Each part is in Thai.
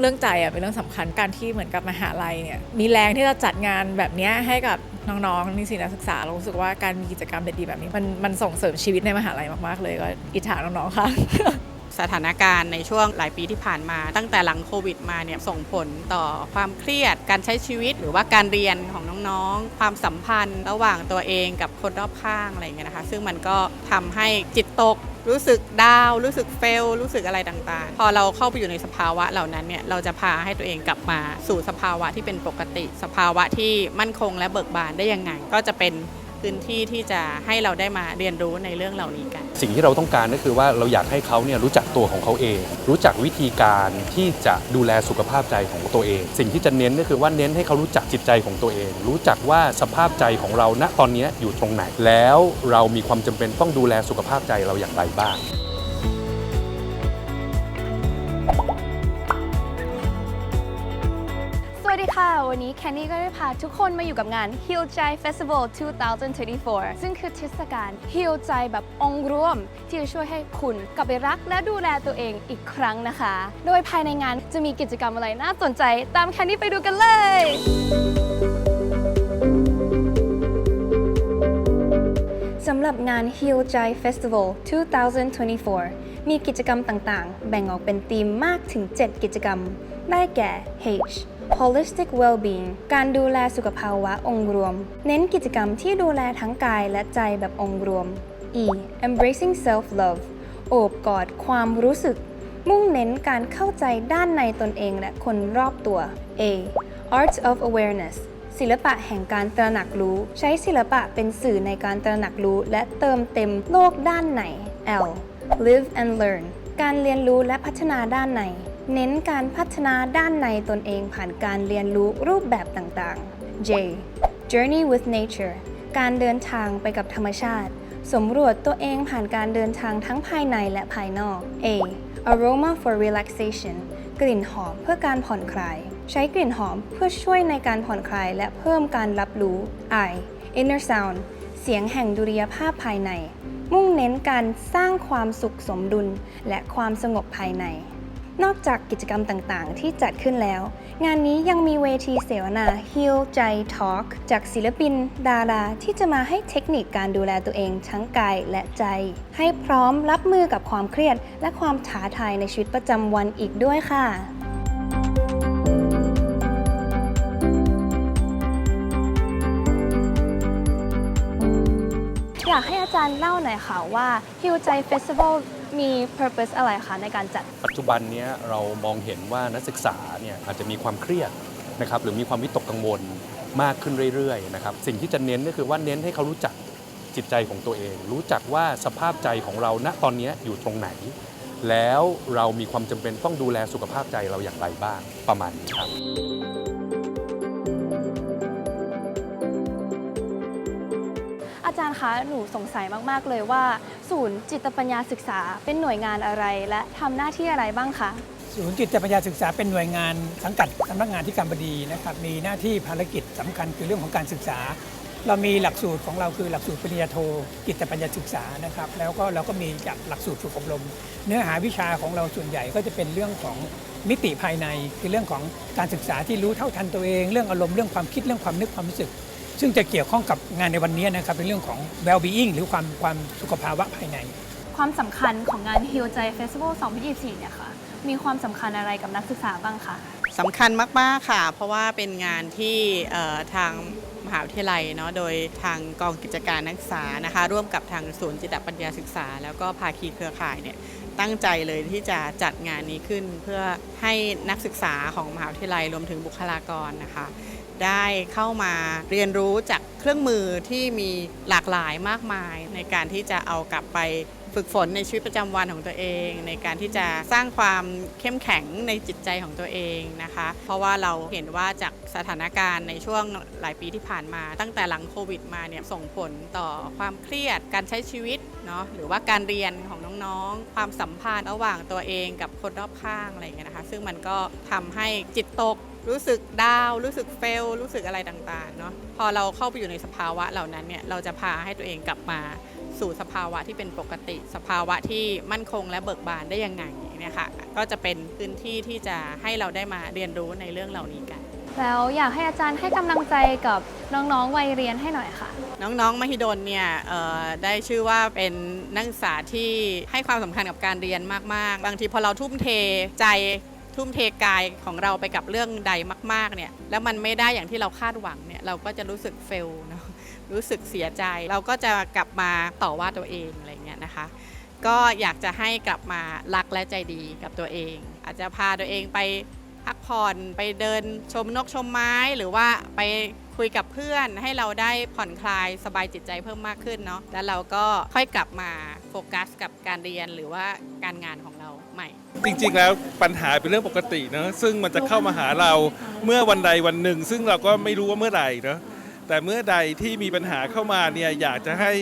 เรื่องใจอะเป็นเรื่องสำคัญการที่เหมือนกับมหาลัยเนี่ยมีแรงที่จะจัดงานแบบนี้ให้กับน้องๆนิสิตนักศึกษาเรารู้สึกว่าการมีกิจกรรมดีๆแบบนี้มันมันส่งเสริมชีวิตในมหาลัยมากๆเลยก็อิจฉาน้องๆค่ะสถานการณ์ในช่วงหลายปีที่ผ่านมา ตั้งแต่หลังโควิดมาเนี่ยส่งผลต่อความเครียด การใช้ชีวิต หรือว่าการเรียนของน้องๆ ความสัมพันธ์ ระหว่างตัวเองกับคนรอบข้างอะไรเงี้ยนะคะ ซึ่งมันก็ทำให้จิตตก รู้สึกดาวรู้สึกเฟล รู้สึกอะไรต่างๆ พอเราเข้าไปอยู่ในสภาวะเหล่านั้นเนี่ยเราจะพาให้ตัวเองกลับมาสู่สภาวะที่เป็นปกติ สภาวะที่มั่นคงและเบิกบานได้ยังไง ก็จะเป็น พื้นที่ที่จะให้เราได้มาเรียนรู้ในเรื่องเหล่านี้กัน สิ่งที่เราต้องการก็คือว่าเราอยากให้เขาเนี่ยรู้จักตัวของเขาเอง รู้จักวิธีการที่จะดูแลสุขภาพใจของตัวเอง สิ่งที่จะเน้นก็คือว่าเน้นให้เขารู้จักจิตใจของตัวเอง รู้จักว่าสภาพใจของเราณตอนนี้อยู่ตรงไหน แล้วเรามีความจำเป็นต้องดูแลสุขภาพใจเราอย่างไรบ้าง วัสดีค่ะ วันนี้แคนนี่ก็ได้พาทุกคนมาอยู่กับงาน Heal ใจ Festival 2024 ซึ่งคือเทศกาล Heal ใจแบบองค์รวม ที่จะช่วยให้คุณกลับไปรักและดูแลตัวเองอีกครั้งนะคะ โดยภายในงานจะมีกิจกรรมอะไรน่าสนใจ ตามแคนนี่ไปดูกันเลยสำหรับงาน Heal ใจ Festival 2024 มีกิจกรรมต่างๆ แบ่งออกเป็นธีมมากถึง 7 กิจกรรม ได้แก่ H Holistic Well-being การดูแลสุขภาวะองค์รวม เน้นกิจกรรมที่ดูแลทั้งกายและใจแบบองค์รวม E Embracing Self-Love โอบกอดความรู้สึก มุ่งเน้นการเข้าใจด้านในตนเองและคนรอบตัว A Art of Awareness ศิลปะแห่งการตระหนักรู้ ใช้ศิลปะเป็นสื่อในการตระหนักรู้ และเติมเต็มโลกด้านใน L Live and Learn การเรียนรู้และพัฒนาด้านใน เน้นการพัฒนาด้านในตนเองผ่านการเรียนรู้รูปแบบต่างๆ J Journey with Nature การเดินทางไปกับธรรมชาติ สำรวจตัวเองผ่านการเดินทางทั้งภายในและภายนอก A Aroma for relaxation กลิ่นหอมเพื่อการผ่อนคลาย ใช้กลิ่นหอมเพื่อช่วยในการผ่อนคลายและเพิ่มการรับรู้ I Inner Sound เสียงแห่งดุริยภาพภายใน มุ่งเน้นการสร้างความสุขสมดุลและความสงบภายใน นอกจากกิจกรรมต่างๆ ที่จัดขึ้นแล้ว งานนี้ยังมีเวทีเสวนา Heal ใจ Talk จากศิลปิน ดารา ที่จะมาให้เทคนิคการดูแลตัวเองทั้งกายและใจ ให้พร้อมรับมือกับความเครียด และความท้าทายในชีวิตประจำวันอีกด้วยค่ะอยากให้อาจารย์เล่าหน่อยค่ะว่า Heal ใจ Festival มี purpose อะไรคะในการจัด ปัจจุบันเนี้ยเรามองเห็นว่านักศึกษาเนี่ยอาจจะมีความเครียดนะครับหรือมีความวิตกกังวลมากขึ้นเรื่อยๆนะครับสิ่งที่จะเน้นก็คือว่าเน้นให้เขารู้จักจิตใจของตัวเอง รู้จักว่าสภาพใจของเราณตอนเนี้ยอยู่ตรงไหน แล้วเรามีความจำเป็นต้องดูแลสุขภาพใจเราอย่างไรบ้างประมาณนี้ครับ จารย์คะหนูสงสัยมากๆเลยว่า ศูนย์จิตปัญญาศึกษาเป็นหน่วยงานอะไร และทำหน้าที่อะไรบ้างคะ ศูนย์จิตปัญญาศึกษาเป็นหน่วยงานสังกัดสำนักงานที่การบดีนะครับมีหน้าที่ภารกิจสำคัญคือเรื่องของการศึกษา เรามีหลักสูตรของเราคือหลักสูตรปริญญาโทจิตปัญญาศึกษานะครับแล้วก็เราก็มีจากหลักสูตรฝึกอบรม เนื้อหาวิชาของเราส่วนใหญ่ก็จะเป็นเรื่องของมิติภายใน คือเรื่องของการศึกษาที่รู้เท่าทันตัวเอง เรื่องอารมณ์เรื่องความคิดเรื่องความนึกความรู้สึก ซึ่งจะเกี่ยวข้องกับงานในวันนี้นะครับเป็นเรื่องของ well-being หรือความความสุขภาวะภายใน ความสำคัญของงาน Heal ใจ Festival 2024 เนี่ยค่ะ มีความสำคัญอะไรกับนักศึกษาบ้างคะ สำคัญมาก ๆ ค่ะ เพราะว่าเป็นงานที่เอ่อทางมหาวิทยาลัยเนาะโดยทางกองกิจการนักศึกษานะคะ ร่วมกับทางศูนย์จิตปัญญาศึกษา แล้วก็ภาคีเครือข่ายเนี่ยตั้งใจเลยที่จะจัดงานนี้ขึ้น เพื่อให้นักศึกษาของมหาวิทยาลัยรวมถึงบุคลากรนะคะ ได้เข้ามาเรียนรู้จากเครื่องมือที่มีหลากหลายมากมาย ในการที่จะเอากลับไปฝึกฝนในชีวิตประจำวันของตัวเอง ในการที่จะสร้างความเข้มแข็งในจิตใจของตัวเองนะคะ เพราะว่าเราเห็นว่าจากสถานการณ์ในช่วงหลายปีที่ผ่านมา ตั้งแต่หลังโควิดมาเนี่ยส่งผลต่อความเครียดการใช้ชีวิตเนาะหรือว่าการเรียนของน้องๆ ความสัมพันธ์ระหว่างตัวเองกับคนรอบข้างอะไรอย่างเงี้ยนะคะ ซึ่งมันก็ทำให้จิตตก รู้สึกดาวน์รู้สึกเฟล รู้สึกอะไรต่างๆเนาะพอเราเข้าไปอยู่ในสภาวะเหล่านั้นเนี่ยเราจะพาให้ตัวเองกลับมาสู่สภาวะที่เป็นปกติ สภาวะที่มั่นคงและเบิกบานได้ยังไงเนี่ยค่ะก็จะเป็นพื้นที่ที่จะให้เราได้มาเรียนรู้ในเรื่องเหล่านี้กัน แล้วอยากให้อาจารย์ให้กำลังใจกับน้องๆวัยเรียนให้หน่อยค่ะ น้องๆมหิดลเนี่ยเอ่อได้ชื่อว่าเป็นนักศึกษาที่ให้ความสำคัญกับการเรียนมากๆ บางทีพอเราทุ่มเทใจ ทุ่มเทกายของเราไปกับเรื่องใดมาก ๆเนี่ยแล้วมันไม่ได้อย่างที่เราคาดหวังเนี่ยเราก็จะรู้สึกเฟลเนาะรู้สึกเสียใจ เราก็จะกลับมาต่อว่าตัวเองอะไรเงี้ยนะคะ ก็อยากจะให้กลับมารักและใจดีกับตัวเอง อาจจะพาตัวเองไปพักผ่อนไปเดินชมนกชมไม้หรือว่าไปคุยกับเพื่อนให้เราได้ผ่อนคลายสบายจิตใจเพิ่มมากขึ้นเนาะแล้วเราก็ค่อยกลับมาโฟกัสกับการเรียนหรือว่าการงานของเรา ม่ จริงๆแล้วปัญหาเป็นเรื่องปกติเนอะซึ่งมันจะเข้ามาหาเราเมื่อวันใดวันหนึ่ง ซึ่งเราก็ไม่รู้ว่าเมื่อไหร่เนอะแต่เมื่อใดที่มีปัญหาเข้ามาเนี่ยอยากจะให้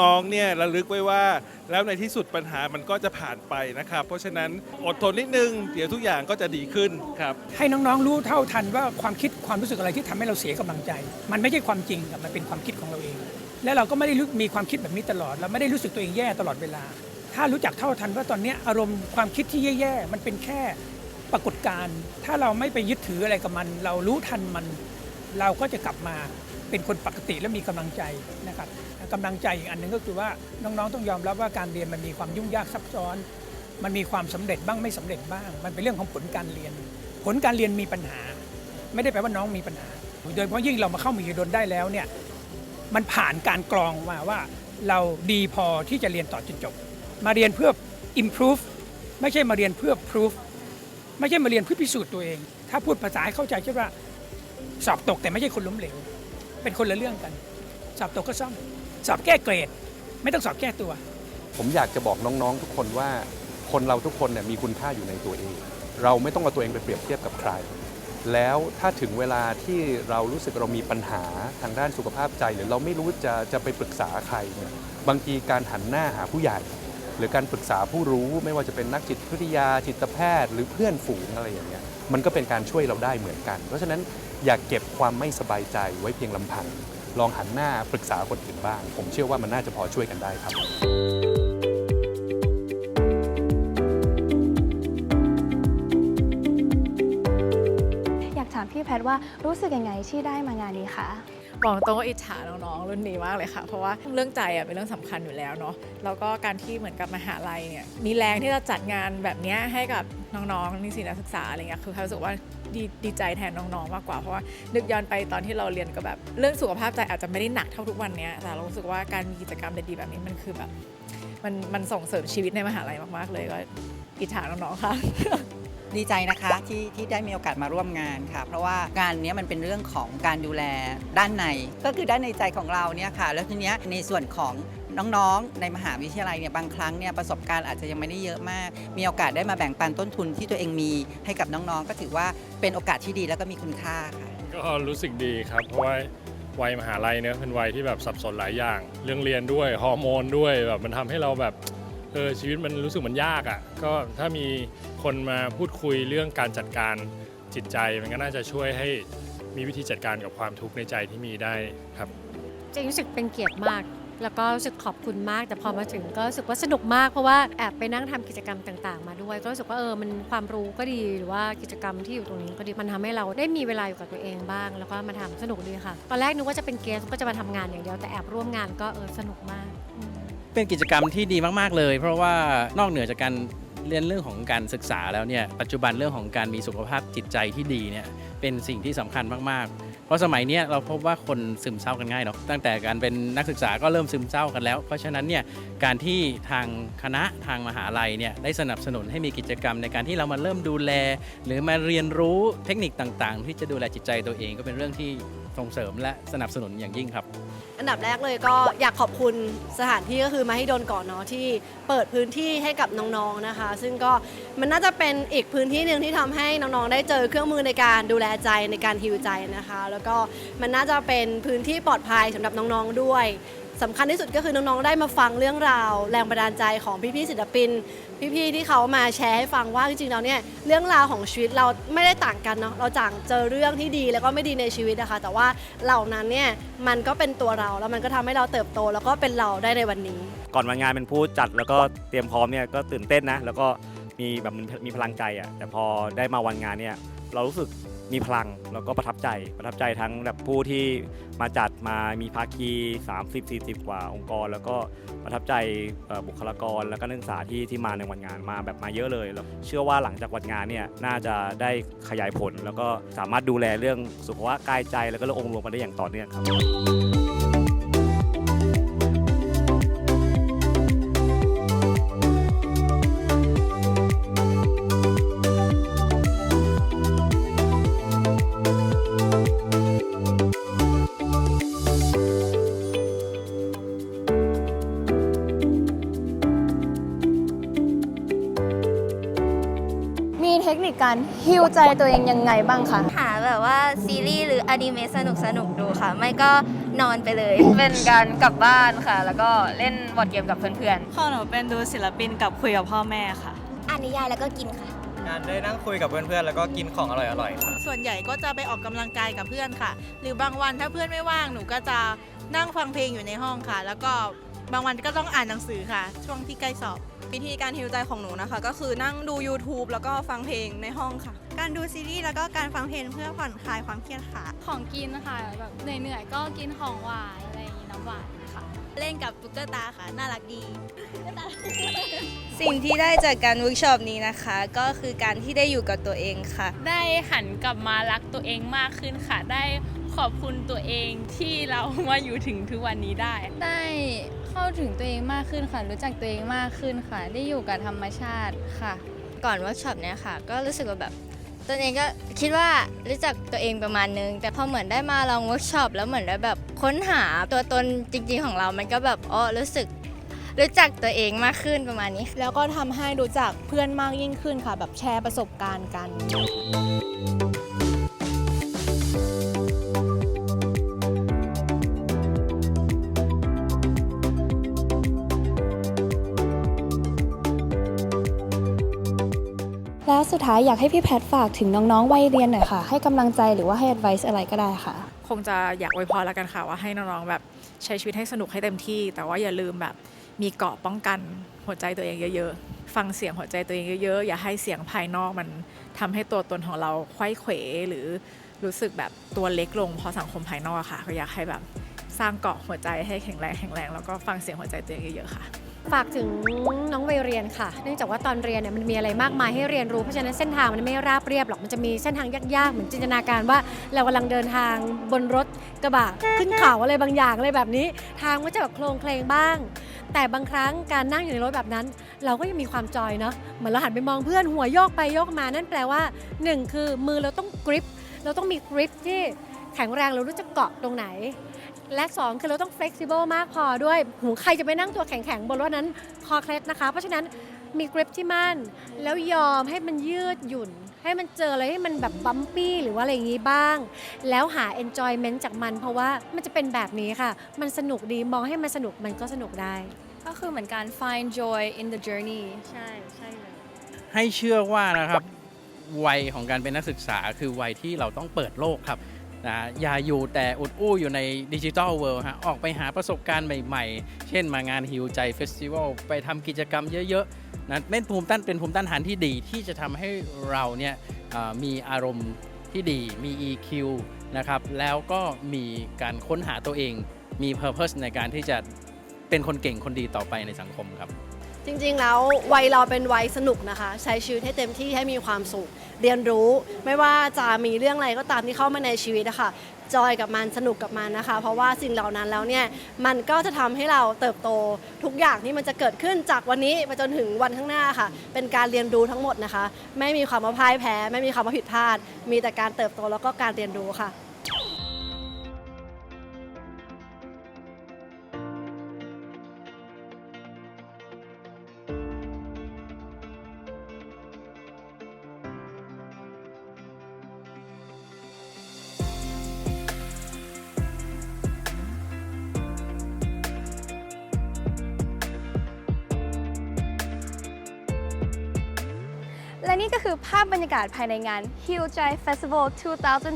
น้องๆเนี่ยระลึกไว้ว่า แล้วในที่สุดปัญหามันก็จะผ่านไปนะครับ เพราะฉะนั้นอดทนนิดนึง เดี๋ยวทุกอย่างก็จะดีขึ้นครับ ให้น้องๆรู้เท่าทันว่าความคิดความรู้สึกอะไรที่ทำให้เราเสียกำลังใจ มันไม่ใช่ความจริงครับมันเป็นความคิดของเราเอง และเราก็ไม่ได้รู้มีความคิดแบบนี้ตลอด เราไม่ได้รู้สึกตัวเองแย่ตลอดเวลา ถ้ารู้จักเท่าทันว่าตอนนี้อารมณ์ความคิดที่แย่ๆมันเป็นแค่ปรากฏการณ์ถ้าเราไม่ไปยึดถืออะไรกับมัน เรารู้ทันมัน เราก็จะกลับมาเป็นคนปกติและมีกำลังใจนะครับกำลังใจอีกอันหนึ่งก็คือว่าน้องๆต้องยอมรับว่าการเรียนมันมีความยุ่งยากซับซ้อน มันมีความสำเร็จบ้างไม่สำเร็จบ้าง มันเป็นเรื่องของผลการเรียน ผลการเรียนมีปัญหา ไม่ได้แปลว่าน้องมีปัญหา โดยเฉพาะยิ่งเรามาเข้ามีดนได้แล้วเนี่ยมันผ่านการกรองมาว่าเราดีพอที่จะเรียนต่อจนจบ มาเรียนเพื่อ improve ไม่ใช่มาเรียนเพื่อ proof ไม่ใช่มาเรียนเพื่อพิสูจน์ตัวเอง ถ้าพูดภาษาให้เข้าใจใช่ว่าสอบตกแต่ไม่ใช่คนล้มเหลว เป็นคนละเรื่องกัน สอบตกก็ซ่อม สอบแก้เกรด ไม่ต้องสอบแก้ตัว ผมอยากจะบอกน้องๆทุกคนว่า คนเราทุกคนเนี่ยมีคุณค่าอยู่ในตัวเอง เราไม่ต้องเอาตัวเองไปเปรียบเทียบกับใคร แล้วถ้าถึงเวลาที่เรารู้สึกเรามีปัญหาทางด้านสุขภาพใจ หรือเราไม่รู้จะจะไปปรึกษาใครเนี่ยบางทีการหันหน้าหาผู้ใหญ่ หรือการปรึกษาผู้รู้ไม่ว่าจะเป็นนักจิตวิทยาจิตแพทย์ หรือเพื่อนฝูงอะไรอย่างเงี้ยมันก็เป็นการช่วยเราได้เหมือนกัน เพราะฉะนั้นอย่าเก็บความไม่สบายใจไว้เพียงลำพัง ลองหันหน้าปรึกษาคนอื่นบ้าง ผมเชื่อว่ามันน่าจะพอช่วยกันได้ครับอยากถามพี่แพทย์ว่ารู้สึกยังไงที่ได้มางานนี้คะ บอกตรงว่าอิจฉาน้องๆรุ่นนี้มากเลยค่ะ เพราะว่าเรื่องใจอะเป็นเรื่องสำคัญอยู่แล้วเนาะแล้วก็การที่เหมือนกับมหาลัยเนี่ยมีแรงที่จะจัดงานแบบนี้ให้กับน้องๆนิสิตนักศึกษาอะไรเงี้ยคือเขารู้สึกว่าดีดีใจแทนน้องๆมากกว่าเพราะว่านึกย้อนไปตอนที่เราเรียนก็แบบเรื่องสุขภาพใจอาจจะไม่ได้หนักเท่าทุกวันเนี้ยแต่เรารู้สึกว่าการมีกิจกรรมดีๆแบบนี้มันคือแบบมันมันส่งเสริมชีวิตในมหาลัยมากๆ เลยก็อิจฉาน้องๆค่ะ ดีใจนะคะที่ที่ได้มีโอกาสมาร่วมงานค่ะ เพราะว่างานนี้มันเป็นเรื่องของการดูแลด้านใน ก็คือด้านในใจของเราเนี่ยค่ะ แล้วทีเนี้ยในส่วนของน้องๆ ในมหาวิทยาลัยเนี่ยบางครั้งเนี่ยประสบการณ์อาจจะยังไม่ได้เยอะมาก มีโอกาสได้มาแบ่งปันต้นทุนที่ตัวเองมีให้กับน้องๆ ก็ถือว่าเป็นโอกาสที่ดีแล้วก็มีคุณค่าค่ะ ก็รู้สึกดีครับเพราะว่าวัยมหาลัยเนี่ยเป็นวัยที่แบบสับสนหลายอย่าง เรื่องเรียนด้วยฮอร์โมนด้วยแบบมันทำให้เราแบบ เออชีวิตมันรู้สึกมันยากอะ่ะก็ถ้ามีคนมาพูดคุยเรื่องการจัดการจิตใจ มันก็น่าจะช่วยให้มีวิธีจัดการกับความทุกข์ในใจที่มีได้ครับจริงรู้สึกเป็นเกียรติมาก แล้วก็รู้สึกขอบคุณมาก แต่พอมาถึงก็รู้สึกว่าสนุกมากเพราะว่าแอบไปนั่งทำกิจกรรมต่าง ๆ มาด้วย ก็รู้สึกว่าเออมันความรู้ก็ดีหรือว่ากิจกรรมที่อยู่ตรงนี้ก็ดีมันทำให้เราได้มีเวลาอยู่กับตัวเองบ้าง แล้วก็มาทำสนุกดีค่ะ ตอนแรกนึกว่าจะเป็นเกสก็จะมาทำงานอย่างเดียวแต่แอบร่วมงานก็เออสนุกมาก เป็นกิจกรรมที่ดีมากๆเลย เพราะว่านอกเหนือจากการเรียนเรื่องของการศึกษาแล้วเนี่ยปัจจุบันเรื่องของการมีสุขภาพจิตใจที่ดีเนี่ยเป็นสิ่งที่สำคัญมากๆ เพราะสมัยนี้เราพบว่าคนซึมเศร้ากันง่ายเนาะตั้งแต่การเป็นนักศึกษาก็เริ่มซึมเศร้ากันแล้ว เพราะฉะนั้นเนี่ยการที่ทางคณะทางมหาลัยเนี่ยได้สนับสนุนให้มีกิจกรรมในการที่เรามาเริ่มดูแล หรือมาเรียนรู้เทคนิคต่างๆ ที่จะดูแลจิตใจตัวเองก็เป็นเรื่องที่ ส่งเสริมและสนับสนุนอย่างยิ่งครับ อันดับแรกเลยก็อยากขอบคุณสถานที่ก็คือมาให้โดนก่อนเนาะที่เปิดพื้นที่ให้กับน้องๆนะคะ ซึ่งก็มันน่าจะเป็นอีกพื้นที่หนึ่งที่ทำให้น้องๆได้เจอเครื่องมือในการดูแลใจในการฮิวใจนะคะ แล้วก็มันน่าจะเป็นพื้นที่ปลอดภัยสำหรับน้องๆด้วยสำคัญที่สุดก็คือน้องๆได้มาฟังเรื่องราว แรงบันดาลใจของพี่ๆศิลปิน พี่ๆที่เขามาแชร์ให้ฟังว่าจริงๆแล้วเนี่ยเรื่องราวของชีวิตเราไม่ได้ต่างกันเนาะเราจางเจอเรื่องที่ดีแล้วก็ไม่ดีในชีวิตนะคะ แต่ว่าเหล่านั้นเนี่ยมันก็เป็นตัวเราแล้วมันก็ทำให้เราเติบโตแล้วก็เป็นเราได้ในวันนี้ ก่อนวันงานเป็นผู้จัดแล้วก็เตรียมพร้อมเนี่ยก็ตื่นเต้นนะ แล้วก็มีแบบมันมีพลังใจอะแต่พอได้มาวันงานเนี่ย เรารู้สึกมีพลังแล้วก็ประทับใจประทับใจทั้งแบบผู้ที่มาจัดมามีภาคี 30-40 กว่าองค์กร แล้วก็ประทับใจบุคลากร แล้วก็นักศึกษาที่ที่มาในวันงานมาแบบมาเยอะเลยแล้วเชื่อว่าหลังจากวันงานเนี่ยน่าจะได้ขยายผล แล้วก็สามารถดูแลเรื่องสุขภาพกายใจ แล้วก็เรื่ององค์รวมมาได้อย่างต่อเนื่องครับ การฮิวใจตัวเองยังไงบ้างคะ หาแบบว่าซีรีส์หรืออนิเมะสนุกสนุกๆดูค่ะ ไม่ก็นอนไปเลย เป็นการกลับบ้านค่ะ แล้วก็เล่นบอร์ดเกมกับเพื่อนข้อหนูเป็นดูศิลปินกับคุยกับพ่อแม่ค่ะ อ่านนิยายแล้วก็กินค่ะ การได้นั่งคุยกับเพื่อนๆ แล้วก็กินของอร่อยๆครับส่วนใหญ่ก็จะไปออกกำลังกายกับเพื่อนค่ะ หรือบางวันถ้าเพื่อนไม่ว่างหนูก็จะนั่งฟังเพลงอยู่ในห้องค่ะ แล้วก็บางวันก็ต้องอ่านหนังสือค่ะ ช่วงที่ใกล้สอบ วิธีการฮิวใจของหนูนะคะ ก็คือนั่งดู YouTube แล้วก็ฟังเพลงในห้องค่ะ การดูซีรีส์แล้วก็การฟังเพลงเพื่อผ่อนคลายความเครียดค่ะ ของกินนะคะแบบเหนื่อยๆก็กินของหวานอะไรอย่างนี้น้ำหวานค่ะ เล่นกับตุ๊กตาค่ะ น่ารักดี สิ่งที่ได้จากการเวิร์กช็อปนี้นะคะ ก็คือการที่ได้อยู่กับตัวเองค่ะ ได้หันกลับมารักตัวเองมากขึ้นค่ะ ได้ขอบคุณตัวเองที่เรามาอยู่ถึงทุกวันนี้ได้ ได้ เข้าถึงตัวเองมากขึ้นค่ะ รู้จักตัวเองมากขึ้นค่ะ ได้อยู่กับธรรมชาติค่ะ ก่อนเวิร์กช็อปเนี่ยค่ะ ก็รู้สึกว่าแบบตัวเองก็คิดว่ารู้จักตัวเองประมาณนึง แต่พอเหมือนได้มาลองเวิร์กช็อปแล้วเหมือนได้แบบค้นหาตัวตนจริง ๆ ของเรา มันก็แบบอ๋อรู้สึกรู้จักตัวเองมากขึ้นประมาณนี้ แล้วก็ทำให้รู้จักเพื่อนมากยิ่งขึ้นค่ะ แบบแชร์ประสบการณ์กัน สุดท้ายอยากให้พี่แพทฝากถึงน้องๆ วัยเรียนหน่อยค่ะ ให้กำลังใจหรือว่าให้ advice อะไรก็ได้ค่ะ คงจะอยากอวยพรแล้วกันค่ะว่าให้น้องๆแบบใช้ชีวิตให้สนุกให้เต็มที่ แต่ว่าอย่าลืมแบบมีเกราะป้องกันหัวใจตัวเองเยอะๆ ฟังเสียงหัวใจตัวเองเยอะๆ อย่าให้เสียงภายนอกมันทำให้ตัวตนของเราควยเขวหรือรู้สึกแบบตัวเล็กลงเพราะสังคมภายนอกค่ะ ก็อยากให้แบบสร้างเกาะหัวใจให้แข็งแรงแข็งแรงแล้วก็ฟังเสียงหัวใจตัวเองเยอะๆค่ะ ฝากถึงน้องวัยเรียนค่ะ เนื่องจากว่าตอนเรียนเนี่ยมันมีอะไรมากมายให้เรียนรู้เพราะฉะนั้นเส้นทางมันไม่ราบเรียบหรอกมันจะมีเส้นทางยากๆเหมือนจินตนาการว่าเรากำลังเดินทางบนรถกระบะขึ้นเขาอะไรบางอย่างอะไรแบบนี้ ทางก็จะแบบโคลงเคลงบ้าง แต่บางครั้งการนั่งอยู่ในรถแบบนั้น เราก็ยังมีความจอยเนาะเหมือนเราหันไปมองเพื่อนหัวโยกไปโยกมานั่นแปลว่าหนึ่งคือมือเราต้องกริปเราต้องมีกริปที่แข็งแรงเรารู้จะเกาะตรงไหน และ 2 คือเราต้อง flexible มากพอด้วยหูใครจะไปนั่งตัวแข็งๆ บนรถนั้นคอเคล็ดนะคะ เพราะฉะนั้นมี grip ที่มั่น แล้วยอมให้มันยืดหยุ่น ให้มันเจออะไรให้มันแบบบัมปี้หรือว่าอะไรอย่างนี้บ้าง แล้วหา enjoyment จากมัน เพราะว่ามันจะเป็นแบบนี้ค่ะ มันสนุกดีมองให้มันสนุกมันก็สนุกได้ ก็คือเหมือนการ find joy in the journey ใช่ใช่เลยให้เชื่อว่านะครับวัยของการเป็นนักศึกษาคือวัยที่เราต้องเปิดโลกครับ นะอย่าอยู่แต่อุดอู้อยู่ในดิจิทัลเวิลด์ฮะออกไปหาประสบการณ์ใหม่ๆ เช่นมางานฮิวใจเฟสติวัลไปทำกิจกรรมเยอะๆนะเป็นภูมิต้านเป็นภูมิต้านทานที่ดีที่จะทำให้เราเนี่ยมีอารมณ์ที่ดีมี EQ นะครับแล้วก็มีการค้นหาตัวเองมี Purpose ในการที่จะเป็นคนเก่งคนดีต่อไปในสังคมครับ จริงๆแล้ววัยเราเป็นวัยสนุกนะคะ ใช้ชีวิตให้เต็มที่ให้มีความสุข เรียนรู้ไม่ว่าจะมีเรื่องอะไรก็ตามที่เข้ามาในชีวิตนะคะจอยกับมันสนุกกับมันนะคะ เพราะว่าสิ่งเหล่านั้นแล้วเนี่ยมันก็จะทำให้เราเติบโตทุกอย่างที่มันจะเกิดขึ้นจากวันนี้ไปจนถึงวันข้างหน้าค่ะ เป็นการเรียนรู้ทั้งหมดนะคะ ไม่มีความว่าพ่ายแพ้ ไม่มีความว่าผิดพลาด มีแต่การเติบโตแล้วก็การเรียนรู้ค่ะ นี่ก็คือภาพบรรยากาศภายในงาน h i l j a i Festival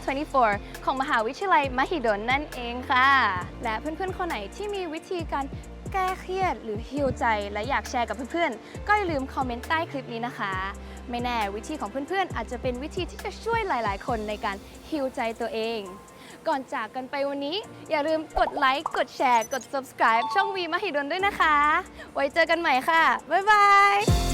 2024 ของมหาวิทยาลัยมหิดลนั่นเองค่ะ และเพื่อนๆ คนไหนที่มีวิธีการแก้เครียดหรือฮิวใจและอยากแชร์กับเพื่อนๆ ก็อย่าลืมคอมเมนต์ใต้คลิปนี้นะคะ ไม่แน่วิธีของเพื่อนๆ อาจจะเป็นวิธีที่จะช่วยหลายๆ คนในการฮิวใจตัวเอง ก่อนจากกันไปวันนี้ อย่าลืมกดไลค์กดแชร์ กด subscribe ช่องวีมหิดลด้วยนะคะ ไว้เจอกันใหม่ค่ะ บ๊ายบาย